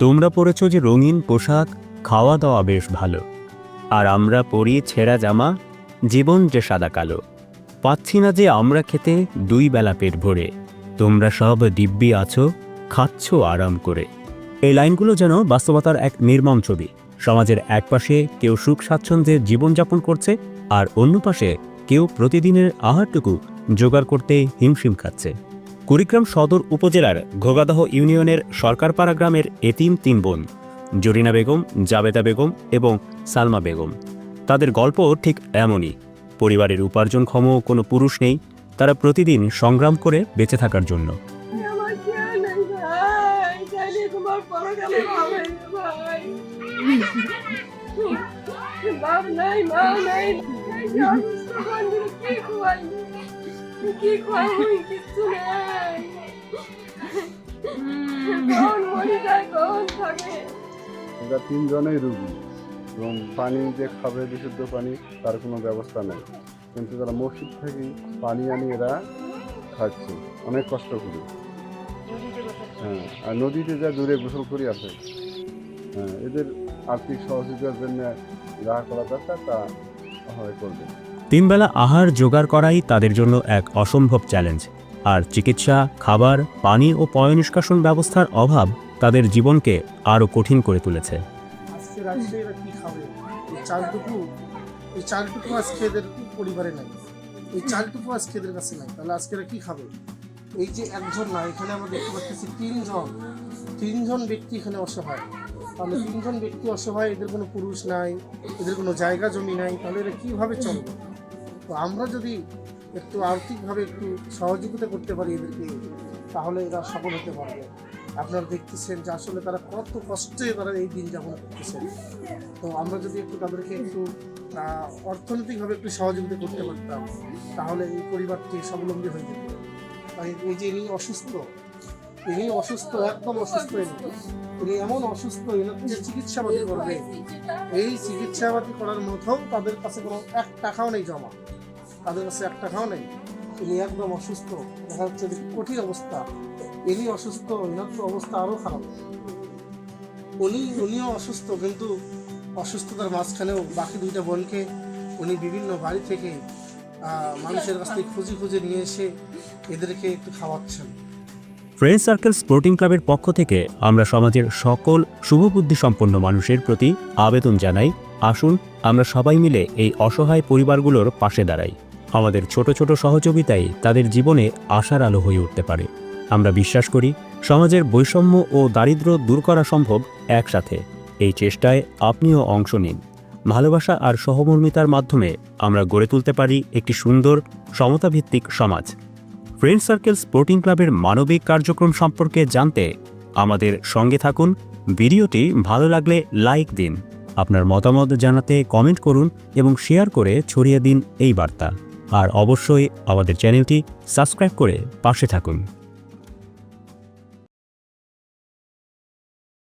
তোমরা পরেছ যে রঙিন পোশাক খাওয়া দাওয়া বেশ ভালো। আর আমরা পরি ছেঁড়া জামা, জীবন যে সাদা কালো। পাচ্ছি না যে আমরা খেতে দুই বেলা পেট ভরে। তোমরা সব দিব্যি আছো, খাচ্ছ আরাম করে। এই লাইনগুলো যেন বাস্তবতার এক নির্মম ছবি। সমাজের এক পাশে কেউ সুখ স্বাচ্ছন্দ্যে জীবনযাপন করছে, আর অন্য পাশে কেউ প্রতিদিনের আহারটুকু জোগাড় করতে হিমশিম খাচ্ছে। কুড়িগ্রাম সদর উপজেলার ঘোগাদহ ইউনিয়নের সরকারপাড়া গ্রামের এতিম তিন বোন জরিনা বেগম জাবেদা বেগম এবং সালমা বেগম তাদের গল্প ঠিক এমনই পরিবারের উপার্জনক্ষম কোনো পুরুষ নেই তারা প্রতিদিন সংগ্রাম করে বেঁচে থাকার জন্য নেই নাই কি খোয়াই কি খোয়াই কিছু নাই কোন মরে যায় কোন থাকে এরা তিনজনেই রুগী। এবং পানি যে খাবে বিশুদ্ধ পানি তার কোনো ব্যবস্থা নেই। কিন্তু তারা মসজিদ থেকে পানি আনি এরা খাচ্ছে। অনেক কষ্ট করে। হ্যাঁ আর নদীতে যা দূরে গোসল করি আছে। হ্যাঁ এদের আর্থিক সহযোগিতার জন্য যা করা দরকার তা হয় করবে। তিনবেলা আহার জোগাড় করাই তাদের জন্য এক অসম্ভব চ্যালেঞ্জ আর চিকিৎসা, খাবার, পানি ও পয় নিষ্কাশন ব্যবস্থার অভাব তাদের জীবনকে আরও কঠিন করে তুলেছে। চালটুকু, এই চালটুকু আজকে এদের এই এই যে একজন না, এখানে আমরা দেখতে পাচ্ছি তিনজন। তিনজন ব্যক্তি এখানে অসহায়। তাহলে তিনজন ব্যক্তি অসহায়, এদের কোনো পুরুষ নাই, এদের কোনো জায়গা জমি নাই, তাহলে এরা কীভাবে চলবে? তো আমরা যদি একটু আর্থিকভাবে একটু সহযোগিতা করতে পারি এদেরকে, তাহলে এরা সফল হতে পারবে। আপনারা দেখতেছেন যে আসলে তারা কত কষ্টে তারা এই দিন যাপন করতেছেন। তো আমরা যদি একটু তাদেরকে একটু অর্থনৈতিকভাবে একটু সহযোগিতা করতে পারতাম, তাহলে এই পরিবারটি স্বাবলম্বী হয়ে যেত। এই যে ইনি অসুস্থ ইনি অসুস্থ, একদম অসুস্থ ইনি। ইনি এমন অসুস্থ এনাকে যে চিকিৎসাপাতি করবে, এই চিকিৎসাপাতি করার মতো তাদের কাছে কোনো এক টাকাও নেই জমা। তাদের কাছে এক টাকাও নেই ইনি একদম অসুস্থ। দেখা যাচ্ছে কঠিন অবস্থা। ইনি অসুস্থ এনার তো অবস্থা আরও খারাপ। উনি, উনিও অসুস্থ, কিন্তু অসুস্থতার মাঝখানেও বাকি দুইটা বোনকে উনি বিভিন্ন বাড়ি থেকে মানুষের কাছ থেকে খুঁজে খুঁজে নিয়ে এসে এদেরকে একটু খাওয়াচ্ছেন। ফ্রেন্ড সার্কেল স্পোর্টিং ক্লাবের পক্ষ থেকে আমরা সমাজের সকল শুভবুদ্ধি সম্পন্ন মানুষের প্রতি আবেদন জানাই। আসুন, আমরা সবাই মিলে এই অসহায় পরিবারগুলোর পাশে দাঁড়াই। আমাদের ছোট ছোট সহযোগিতাই তাদের জীবনে আশার আলো হয়ে উঠতে পারে। আমরা বিশ্বাস করি, সমাজের বৈষম্য ও দারিদ্র্য দূর করা সম্ভব একসাথে। এই চেষ্টায় আপনিও অংশ নিন। ভালোবাসা আর সহমর্মিতার মাধ্যমে আমরা গড়ে তুলতে পারি একটি সুন্দর, সমতাভিত্তিক সমাজ। ফ্রেন্ড সার্কেল স্পোর্টিং ক্লাবের মানবিক কার্যক্রম সম্পর্কে জানতে আমাদের সঙ্গে থাকুন। ভিডিওটি ভালো লাগলে লাইক দিন। আপনার মতামত জানাতে কমেন্ট করুন এবং শেয়ার করে ছড়িয়ে দিন এই বার্তা। আর অবশ্যই আমাদের চ্যানেলটি সাবস্ক্রাইব করে পাশে থাকুন।